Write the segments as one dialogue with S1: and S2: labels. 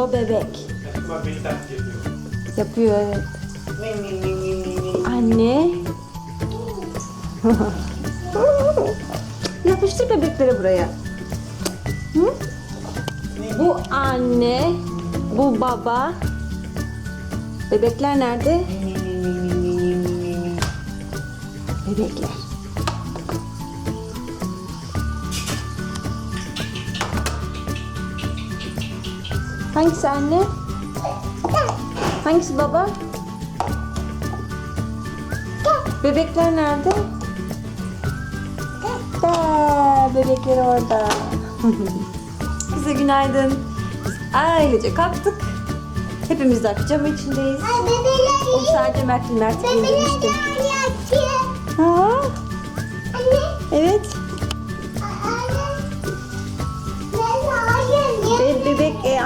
S1: O bebek.
S2: Bak beni.
S1: Yapıyor evet. Anne. Yapıştır bebekleri buraya. Hı? Bu anne, bu baba. Bebekler nerede? Bebekler. Hangisi anne? Hangisi baba? Bebekler nerede? Da, bebekleri orada. Bize günaydın. Biz ailece kalktık. Hepimiz de akşam içindeyiz.
S3: Ay bebeleri.
S1: O sadece Mert'in Mert'i
S3: Bebeleri
S1: indirmiştim.
S3: anne.
S1: Ha,
S3: Anne.
S1: evet.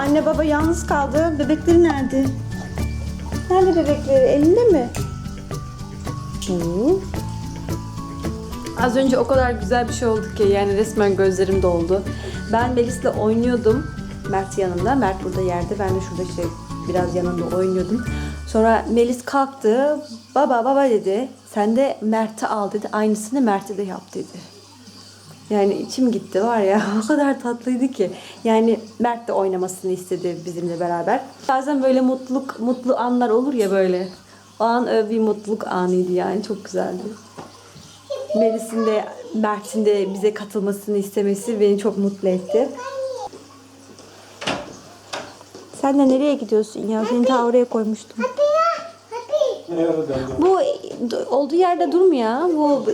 S3: Anne
S1: baba yalnız kaldı. Bebekleri nerede? Nerede bebekleri? Elinde mi? Az önce o kadar güzel bir şey oldu ki yani resmen gözlerim doldu. Ben Melis'le oynuyordum. Mert yanımda. Mert burada yerde. Ben de şurada işte biraz yanında oynuyordum. Sonra Melis kalktı. Baba baba dedi. Sen de Mert'i al dedi. Aynısını Mert'e de yap dedi. Yani içim gitti var ya o kadar tatlıydı ki. Yani Mert de oynamasını istedi bizimle beraber. Bazen böyle mutluluk mutlu anlar olur ya böyle. O an öyle bir mutluluk anıydı yani çok güzeldi. Melis'in de Mert'in de bize katılmasını istemesi beni çok mutlu etti. Sen de nereye gidiyorsun ya? Seni ta oraya koymuştum.
S3: Happy ya. Happy.
S2: Ne ara döndü?
S1: Bu olduğu yerde durmuyor. Bu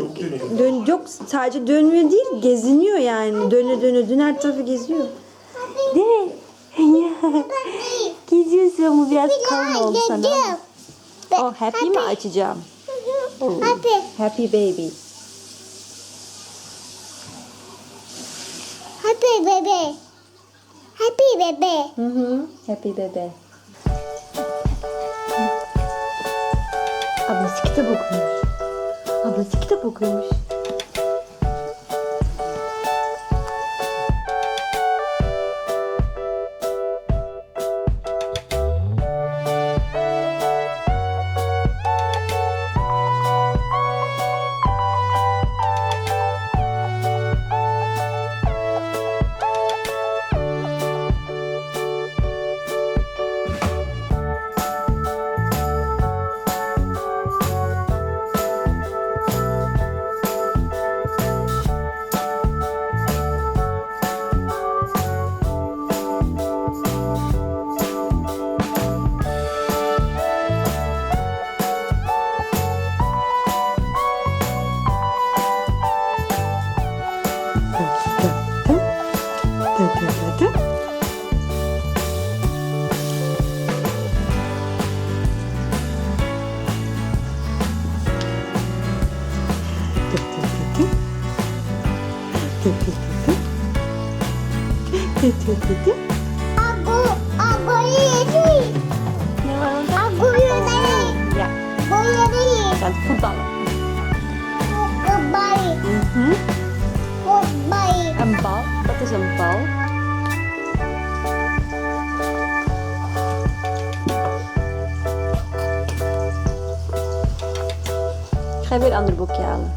S1: dön yok sadece dönmüyor değil, geziniyor yani. Döne döne dön her tarafı geziyor. Değil mi? Geziyorsun bu biraz kalın oldu sana. Oh happy mi açacağım?
S3: Happy.
S1: Happy baby.
S3: Happy bebe. Happy bebe.
S1: Hı hı. Happy bebe. Kitap okuyormuş. Ablası kitap okuyormuş. Weer een ander boekje halen.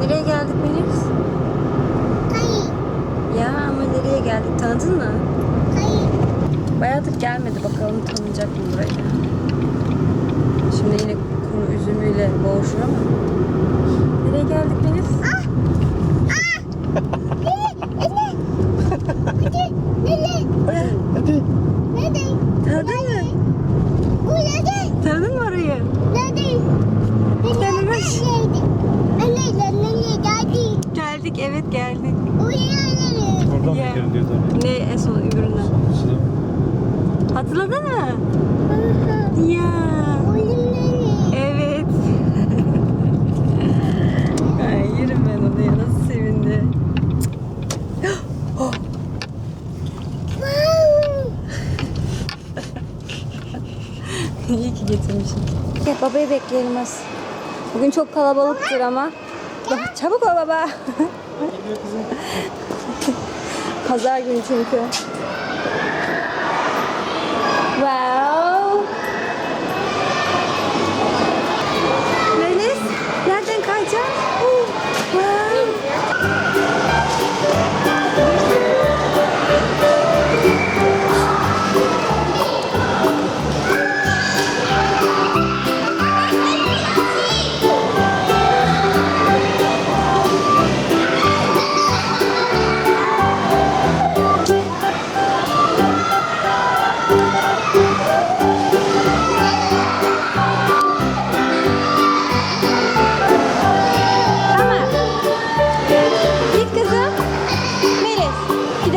S1: Nereye geldik Melis?
S3: Kayı.
S1: Ya ama nereye geldik tanıdın mı?
S3: Kayı.
S1: Bayağıdır gelmedi bakalım tanıyacak mı burayı? Şimdi yine kuru üzümüyle boğuşur ama. Nereye geldik Melis?
S3: Nene.
S2: Hadi.
S3: Nene.
S1: Tanıdın mı?
S3: Bu nene.
S1: Tanıdın mı orayı?
S3: Nene.
S1: Tanımış.
S3: Nene. Nene. Geldi.
S1: Geldik evet geldik.
S2: Oradan mı diyor tabii.
S1: Ne en son üründen? Hatırladın mı? Ya. Evet. Ay yerim ben onu ya nasıl sevindi. İyi ki getirmişim. Ya babayı bekleyelim az. Bugün çok kalabalıktır ama. Bak, Çabuk ol baba. Pazar günü çünkü. Wow. Melis,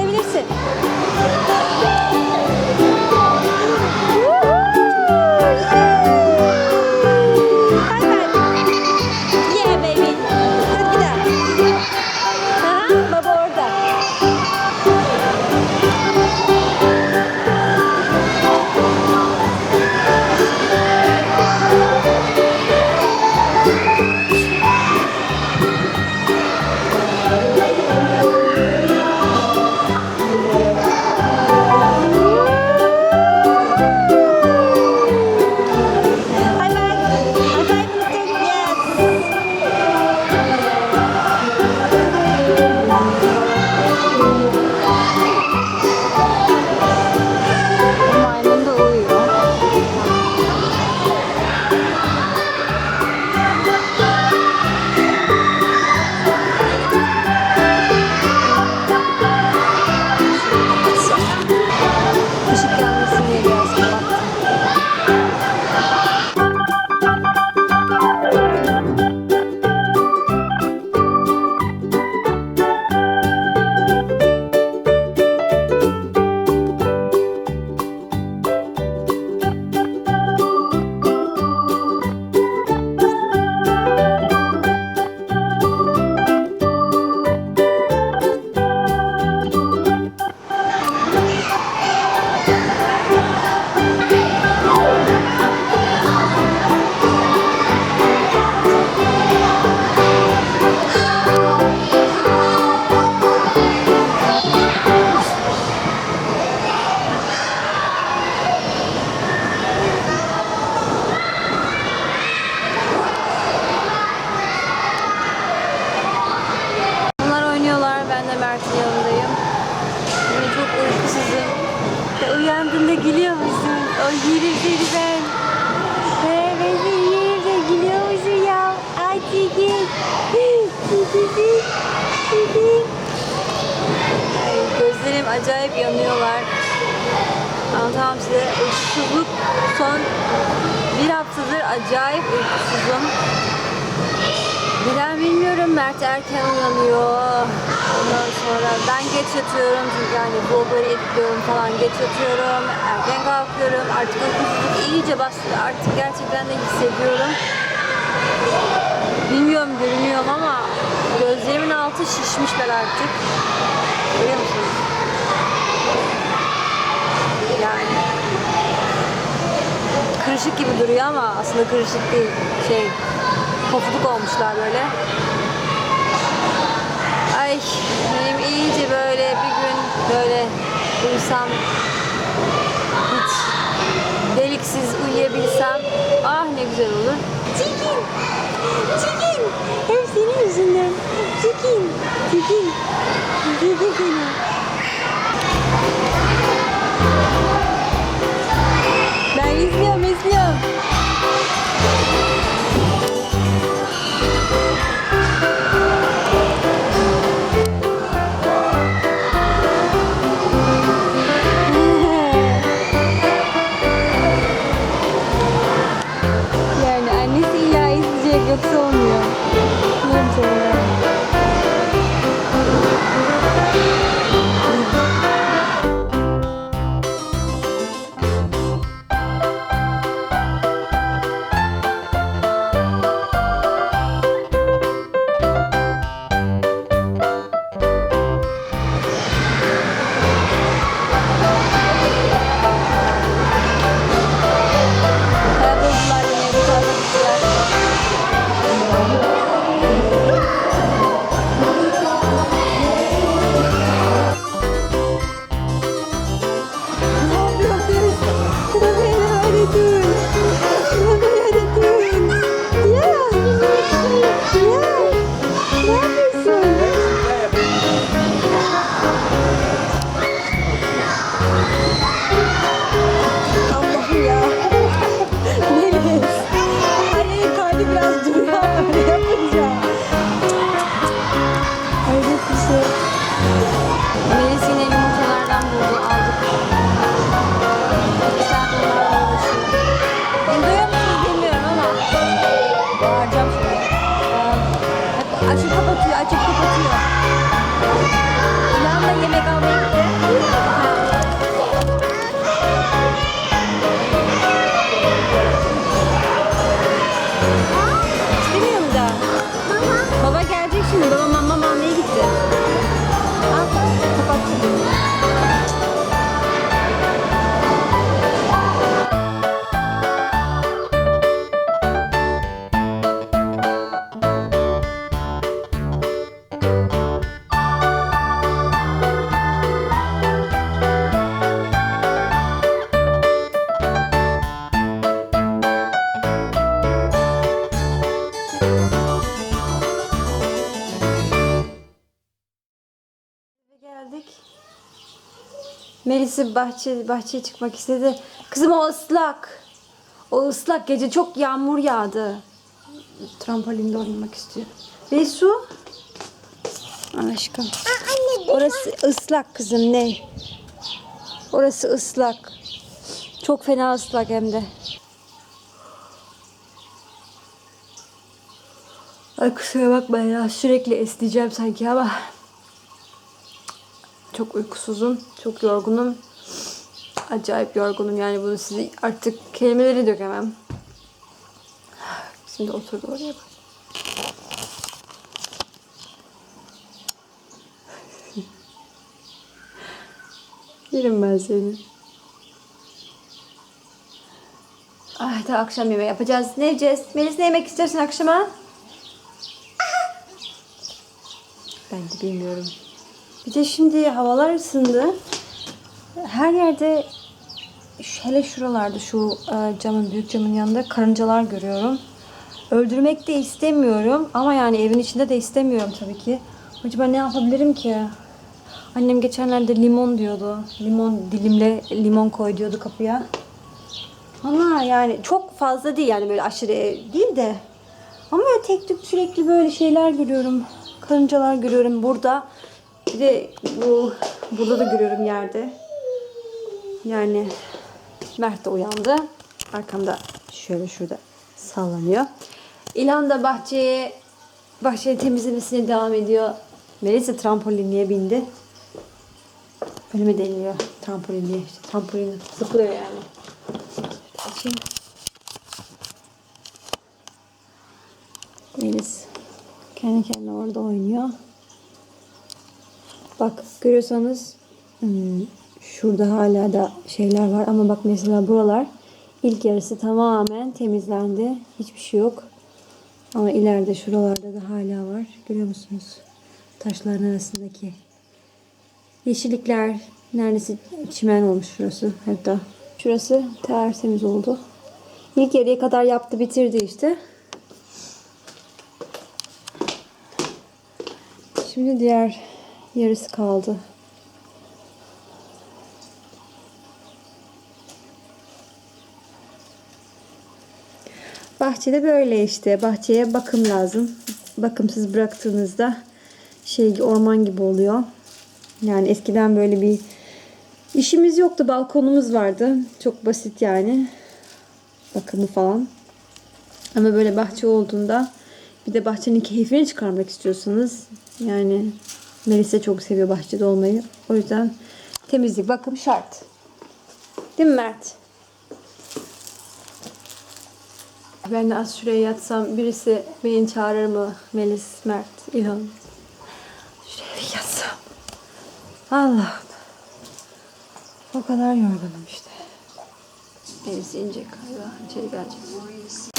S1: Mert'in yanındayım. Yine çok uykusuzum. Ve uyandığında gülüyor musun? O yerim seni ben. He, ben seni yerim de gülüyor musun ya? Ay. Çekin. Çekin. Ay, gözlerim acayip yanıyorlar. Anlatamam size. Uykusuzluk son bir haftadır acayip uykusuzum. Neden bilmiyorum. Mert erken uyanıyor. Ondan sonra ben geç yatıyorum çünkü yani vlogları editliyorum falan geç yatıyorum. Erken kalkıyorum. Artık uykusuzluk iyice bastı. Artık gerçekten de hissediyorum. Bilmiyorum görünüyorum ama gözlerimin altı şişmişler artık. Görüyor musunuz? Yani kırışık gibi duruyor ama aslında kırışık değil. Şey, pofuduk olmuşlar böyle. Ay benim iyice böyle bir gün böyle uyusam hiç deliksiz uyuyabilsem ah ne güzel olur. Çekin! Çekin! Hep senin yüzünden. Çekin! Çekin! Çekin Melis'i bahçe, bahçeye çıkmak istedi. Kızım o ıslak. O ıslak gece çok yağmur yağdı. Trampolində oynamak istiyor. Ve su? Aşkım. Orası ıslak kızım ne? Orası ıslak. Çok fena ıslak hem de. Ay kusura bakma ya sürekli esneyeceğim sanki ama çok uykusuzum, çok yorgunum. Acayip yorgunum yani bunu size artık kelimeleri dökemem. Şimdi oturdu oraya bak. Yerim ben seni. Ay da akşam yemeği yapacağız. Ne yiyeceğiz? Melis ne yemek istersin akşama? Ben de bilmiyorum. Bir de şimdi havalar ısındı. Her yerde hele şuralarda şu e, camın büyük camın yanında karıncalar görüyorum. Öldürmek de istemiyorum ama yani evin içinde de istemiyorum tabii ki. Acaba ne yapabilirim ki? Annem geçenlerde limon diyordu. Limon dilimle limon koy diyordu kapıya. Ama yani çok fazla değil yani böyle aşırı değil de. Ama tek tük sürekli böyle şeyler görüyorum. Karıncalar görüyorum burada. Bir de bu burada da görüyorum yerde. Yani Mert de uyandı. Arkamda şöyle şurada sallanıyor. İlhan da bahçeye bahçeyi temizlemesine devam ediyor. Melisa trampolinliğe bindi. Mi deniliyor? Trampolinliğe. İşte trampolin zıplıyor yani. Açayım. Melis kendi kendine orada oynuyor. Bak görüyorsanız hmm, şurada hala da şeyler var ama bak mesela buralar ilk yarısı tamamen temizlendi. Hiçbir şey yok. Ama ileride şuralarda da hala var. Görüyor musunuz? Taşların arasındaki yeşillikler neredeyse çimen olmuş şurası hatta. Şurası tertemiz oldu. İlk yarıya kadar yaptı bitirdi işte. Şimdi diğer yarısı kaldı. Bahçede böyle işte. Bahçeye bakım lazım. Bakımsız bıraktığınızda şey orman gibi oluyor. Yani eskiden böyle bir işimiz yoktu. Balkonumuz vardı. Çok basit yani. Bakımı falan. Ama böyle bahçe olduğunda bir de bahçenin keyfini çıkarmak istiyorsanız yani Melisa çok seviyor bahçede olmayı. O yüzden temizlik, bakım şart. Değil mi Mert? Ben de az şuraya yatsam birisi beni çağırır mı? Melis, Mert, İlhan. Şuraya yatsam. Allah'ım. O kadar yorgunum işte. Melis inecek galiba. İçeri gelecek.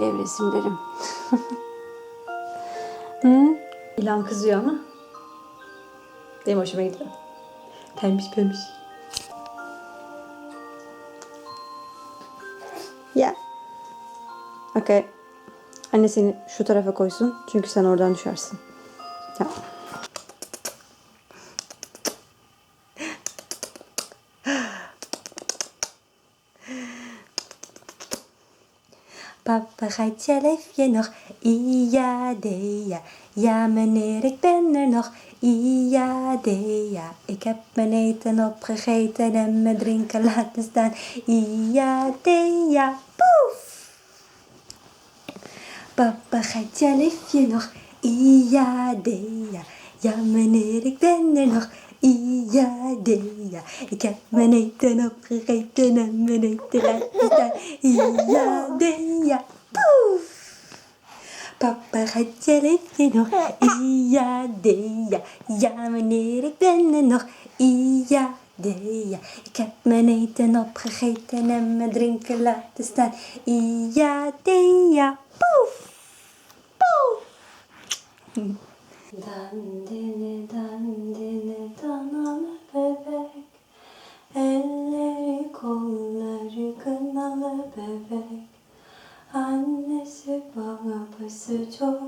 S1: Benim pembe nevresimlerim. Hı? İlan kızıyor ama. Benim hoşuma gidiyor. Pembiş pembiş. Ya. Okey. Anne seni şu tarafa koysun. Çünkü sen oradan düşersin. Ya. Papa, gaat je nog? Ja, de ja. Meneer, ik ben er nog. Ja, de ja. Ik heb mijn eten opgegeten en mijn drinken laten staan. Ja. Poef! Papa, gaat je nog? Ja, de ja. Meneer, ik ben er nog. Ja, de ja. Ik heb mijn eten opgegeten en mijn eten laten staan. Ja, de ja. Poef! Papa, gaat je leefje nog? Ja, de ja. Meneer, ik ben er nog. Ja, de ja. Ik heb mijn eten opgegeten en mijn drinken laten staan. Ja, de ja. Poef! Poef! Dandini 저